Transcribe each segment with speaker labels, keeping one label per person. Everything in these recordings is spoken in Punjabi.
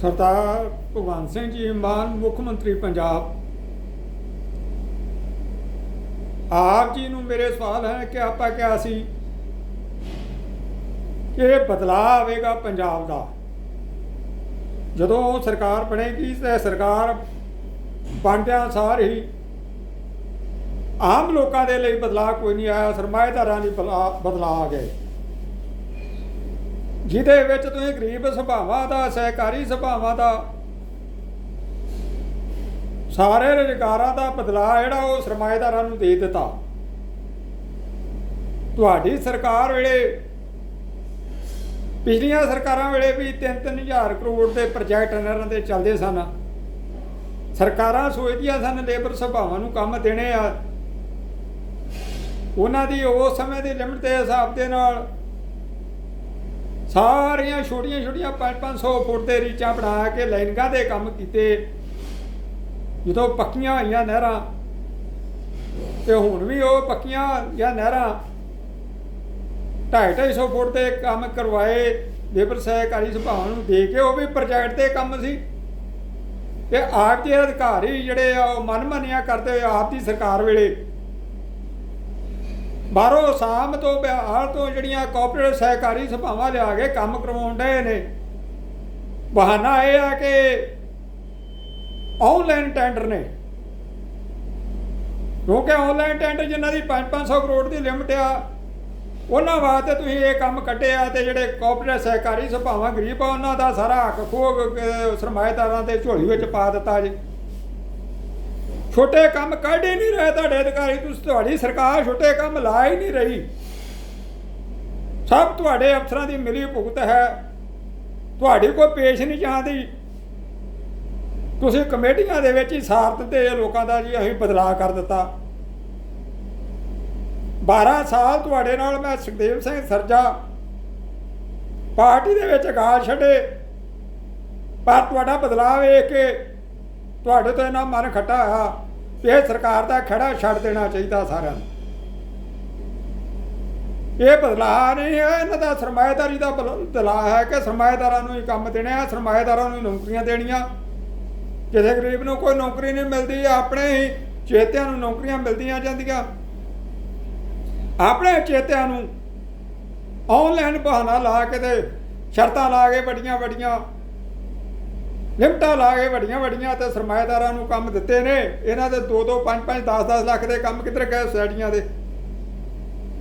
Speaker 1: ਸਰਦਾਰ ਭਗਵੰਤ ਸਿੰਘ ਜੀ ਮਾਨ ਮੁੱਖ ਮੰਤਰੀ ਪੰਜਾਬ। ਆਪ ਜੀ ਨੂੰ ਮੇਰੇ ਸਵਾਲ ਹੈ ਕਿ ਆਪਾਂ ਕਿਹਾ ਸੀ ਕਿ ਇਹ ਬਦਲਾਅ ਆਵੇਗਾ ਪੰਜਾਬ ਦਾ। ਜਦੋਂ ਸਰਕਾਰ ਬਣੇਗੀ ਤੇ ਸਰਕਾਰ ਬਣਦਿਆਂ ਸਾਰ ਹੀ ਆਮ ਲੋਕਾਂ ਦੇ ਲਈ ਬਦਲਾਅ ਕੋਈ ਨਹੀਂ ਆਇਆ, ਸਰਮਾਏਦਾਰਾਂ ਲਈ ਬਦਲਾਅ ਬਦਲਾਅ ਆ ਗਏ। ਜਿਹਦੇ ਵਿੱਚ ਤੁਸੀਂ ਗਰੀਬ ਸਭਾਵਾਂ ਦਾ, ਸਹਿਕਾਰੀ ਸਭਾਵਾਂ ਦਾ, ਸਾਰੇ ਰੁਜ਼ਗਾਰਾਂ ਦਾ ਬਦਲਾਅ ਜਿਹੜਾ ਉਹ ਸਰਮਾਏਦਾਰਾਂ ਨੂੰ ਦੇ ਦਿੱਤਾ। ਤੁਹਾਡੀ ਸਰਕਾਰ ਵੇਲੇ, ਪਿਛਲੀਆਂ ਸਰਕਾਰਾਂ ਵੇਲੇ ਵੀ 3-3000 ਕਰੋੜ ਦੇ ਪ੍ਰੋਜੈਕਟ ਇਹਨਾਂ ਦੇ ਚੱਲਦੇ ਸਨ। ਸਰਕਾਰਾਂ ਸੋਚਦੀਆਂ ਸਨ ਲੇਬਰ ਸਭਾਵਾਂ ਨੂੰ ਕੰਮ ਦੇਣੇ ਆ। ਉਹਨਾਂ ਦੀ ਉਸ ਸਮੇਂ ਦੀ ਲਿਮਟ ਦੇ ਹਿਸਾਬ ਦੇ ਨਾਲ ਸਾਰੀਆਂ ਛੋਟੀਆਂ ਛੋਟੀਆਂ 5-500 ਫੁੱਟ ਦੇ ਰੀਚਾਂ ਬਣਾ ਕੇ ਲਾਈਨਿੰਗਾਂ ਦੇ ਕੰਮ ਕੀਤੇ। ਜਦੋਂ ਪੱਕੀਆਂ ਹੋਈਆਂ ਨਹਿਰਾਂ, ਤੇ ਹੁਣ ਵੀ ਉਹ ਪੱਕੀਆਂ ਜਾਂ ਨਹਿਰਾਂ 250 ਫੁੱਟ ਦੇ ਕੰਮ ਕਰਵਾਏ, ਲੇਬਰ ਸਹਿਕਾਰੀ ਸੁਭਾਵਾਂ ਨੂੰ ਦੇ ਕੇ ਉਹ ਵੀ ਪ੍ਰੋਜੈਕਟ ਤੇ ਕੰਮ ਸੀ। ਤੇ ਆਪ ਦੇ ਅਧਿਕਾਰੀ ਜਿਹੜੇ ਆ, ਉਹ ਮਨਮਨੀਆਂ ਕਰਦੇ ਹੋਏ ਆਪ ਦੀ ਸਰਕਾਰ ਵੇਲੇ ਬਾਹਰੋਂ ਸਾਮ ਤੋਂ ਬਿਹਾਰ ਤੋਂ ਜਿਹੜੀਆਂ ਕਾਰਪੋਰੇਟ ਸਹਿਕਾਰੀ ਸਭਾਵਾਂ ਲਿਆ ਕੇ ਕੰਮ ਕਰਵਾਉਣ ਡਏ ਨੇ। ਬਹਾਨਾ ਇਹ ਆ ਕਿ ਆਨਲਾਈਨ ਟੈਂਡਰ ਨੇ। ਕਿਉਂਕਿ ਆਨਲਾਈਨ ਟੈਂਡਰ ਜਿਨ੍ਹਾਂ ਦੀ 5-500 ਕਰੋੜ ਦੀ ਲਿਮਟ ਆ, ਉਹਨਾਂ ਵਾਸਤੇ ਤੁਸੀਂ ਇਹ ਕੰਮ ਕੱਢਿਆ ਤੇ ਜਿਹੜੇ ਕਾਰਪੋਰੇਟ ਸਹਿਕਾਰੀ ਸਭਾਵਾਂ ਗਰੀਬ ਆ, ਉਹਨਾਂ ਦਾ ਸਾਰਾ ਹੱਕ ਖੋਹ ਕੇ ਸਰਮਾਏਦਾਰਾਂ ਦੇ ਝੋਲੀ ਵਿੱਚ ਪਾ ਦਿੱਤਾ ਜੀ। ਛੋਟੇ ਕੰਮ ਕੱਢ ਹੀ ਨਹੀਂ ਰਹੇ ਤੁਹਾਡੇ ਅਧਿਕਾਰੀ, ਤੁਸੀਂ ਤੁਹਾਡੀ ਸਰਕਾਰ ਛੋਟੇ ਕੰਮ ਲਾ ਹੀ ਨਹੀਂ ਰਹੀ। ਸਭ ਤੁਹਾਡੇ ਅਫਸਰਾਂ ਦੀ ਮਿਲੀ ਭੁਗਤ ਹੈ। ਤੁਹਾਡੀ ਕੋਈ ਪੇਸ਼ ਨਹੀਂ ਜਾਂਦੀ। ਤੁਸੀਂ ਕਮੇਟੀਆਂ ਦੇ ਵਿੱਚ ਹੀ ਸਾਰ ਦਿੱਤੇ ਲੋਕਾਂ ਦਾ ਜੀ, ਅਸੀਂ ਬਦਲਾਅ ਕਰ ਦਿੱਤਾ। 12 ਸਾਲ ਤੁਹਾਡੇ ਨਾਲ ਮੈਂ ਸੁਖਦੇਵ ਸਿੰਘ ਸਰਜਾ ਪਾਰਟੀ ਦੇ ਵਿੱਚ ਗਾਲ ਛੱਡੇ, ਪਰ ਤੁਹਾਡਾ ਬਦਲਾਅ ਵੇਖ ਕੇ ਤੁਹਾਡੇ ਤੋਂ ਇਹਨਾਂ ਮਨ ਖੱਟਾ ਆ ਇਹ ਸਰਕਾਰ ਦਾ ਖੜਾ ਛੱਡ ਦੇਣਾ ਚਾਹੀਦਾ ਸਾਰਿਆਂ ਨੂੰ। ਇਹ ਬਦਲਾਅ ਨਹੀਂ ਹੈ, ਇਹਨਾਂ ਦਾ ਸਰਮਾਏਦਾਰੀ ਦਾ ਬਲ- ਬਦਲਾਅ ਹੈ ਕਿ ਸਰਮਾਏਦਾਰਾਂ ਨੂੰ ਹੀ ਕੰਮ ਦੇਣੇ ਆ, ਸਰਮਾਏਦਾਰਾਂ ਨੂੰ ਹੀ ਨੌਕਰੀਆਂ ਦੇਣੀਆਂ। ਕਿਸੇ ਗਰੀਬ ਨੂੰ ਕੋਈ ਨੌਕਰੀ ਨਹੀਂ ਮਿਲਦੀ, ਆਪਣੇ ਹੀ ਚੇਤਿਆਂ ਨੂੰ ਨੌਕਰੀਆਂ ਮਿਲਦੀਆਂ ਜਾਂਦੀਆਂ। ਆਪਣੇ ਚੇਤਿਆਂ ਨੂੰ ਆਨਲਾਈਨ ਬਹਾਨਾ ਲਾ ਕੇ ਤੇ ਸ਼ਰਤਾਂ ਲਾ ਕੇ ਵੱਡੀਆਂ ਵੱਡੀਆਂ ਲਿਮਟਾਂ ਲਾ ਕੇ ਵੱਡੀਆਂ ਵੱਡੀਆਂ ਤੇ ਸਰਮਾਏਦਾਰਾਂ ਨੂੰ ਕੰਮ ਦਿੱਤੇ ਨੇ। ਇਹਨਾਂ ਦੇ 2 2 5 5 10 10 ਲੱਖ ਦੇ ਕੰਮ ਕਿੱਧਰ ਗਏ ਸੋਸਾਇਟੀਆਂ ਦੇ?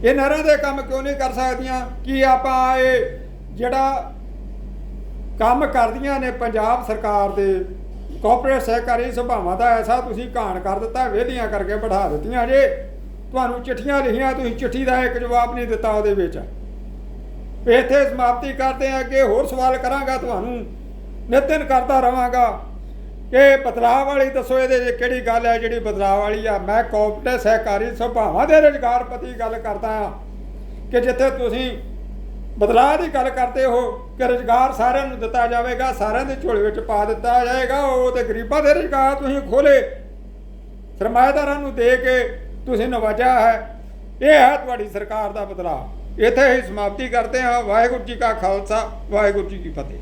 Speaker 1: ਇਹ ਨਹਿਰਾਂ ਦੇ ਕੰਮ ਕਿਉਂ ਨਹੀਂ ਕਰ ਸਕਦੀਆਂ? ਕੀ ਆਪਾਂ ਇਹ ਜਿਹੜਾ ਕੰਮ ਕਰਦੀਆਂ ਨੇ ਪੰਜਾਬ ਸਰਕਾਰ ਦੇ ਕਾਰਪੋਰੇਟ ਸਹਿਕਾਰੀ ਸਭਾਵਾਂ ਦਾ ਐਸਾ ਤੁਸੀਂ ਘਾਣ ਕਰ ਦਿੱਤਾ, ਵਿਹਲੀਆਂ ਕਰਕੇ ਬਿਠਾ ਦਿੱਤੀਆਂ ਜੇ। ਤੁਹਾਨੂੰ ਚਿੱਠੀਆਂ ਲਿਖੀਆਂ, ਤੁਸੀਂ ਚਿੱਠੀ ਦਾ ਇੱਕ ਜਵਾਬ ਨਹੀਂ ਦਿੱਤਾ ਉਹਦੇ ਵਿੱਚ। ਇੱਥੇ ਸਮਾਪਤੀ ਕਰਦੇ ਆ ਅੱਗੇ ਹੋਰ ਸਵਾਲ ਕਰਾਂਗਾ ਤੁਹਾਨੂੰ। ਨਿਤਨ ਕਰਦਾ ਰਵਾਂਗਾ ਕਿ ਬਦਲਾਅ ਵਾਲੀ ਦੱਸੋ ਇਹਦੇ 'ਚ ਕਿਹੜੀ ਗੱਲ ਹੈ, ਜਿਹੜੀ ਬਦਲਾਅ ਵਾਲੀ ਆ। ਮੈਂ ਕਾਰਪੋਰੇਟ ਸਹਿਕਾਰੀ ਸੁਭਾਵਾਂ ਦੇ ਰੁਜ਼ਗਾਰਪਤੀ ਗੱਲ ਕਰਦਾ ਆ ਕਿ ਜਿੱਥੇ ਤੁਸੀਂ ਬਦਲਾਅ ਦੀ ਗੱਲ ਕਰਦੇ ਹੋ ਕਿ ਰੁਜ਼ਗਾਰ ਸਾਰਿਆਂ ਨੂੰ ਦਿੱਤਾ ਜਾਵੇਗਾ, ਸਾਰਿਆਂ ਦੇ ਝੋਲੇ ਵਿੱਚ ਪਾ ਦਿੱਤਾ ਜਾਏਗਾ, ਉਹ ਤੇ ਗਰੀਬਾਂ ਦੇ ਰੁਜ਼ਗਾਰ ਤੁਸੀਂ ਖੋਲੇ ਸਰਮਾਏਦਾਰਾਂ ਨੂੰ ਦੇ ਕੇ ਤੁਸੀਂ ਨਵਾਜਿਆ ਹੈ। ਇਹ ਹੈ ਤੁਹਾਡੀ ਸਰਕਾਰ ਦਾ ਬਦਲਾਅ। ਇੱਥੇ ਹੀ ਸਮਾਪਤੀ ਕਰਦੇ ਹਾਂ। ਵਾਹਿਗੁਰੂ ਜੀ ਕਾ ਖਾਲਸਾ, ਵਾਹਿਗੁਰੂ ਜੀ ਕੀ ਫਤਿਹ।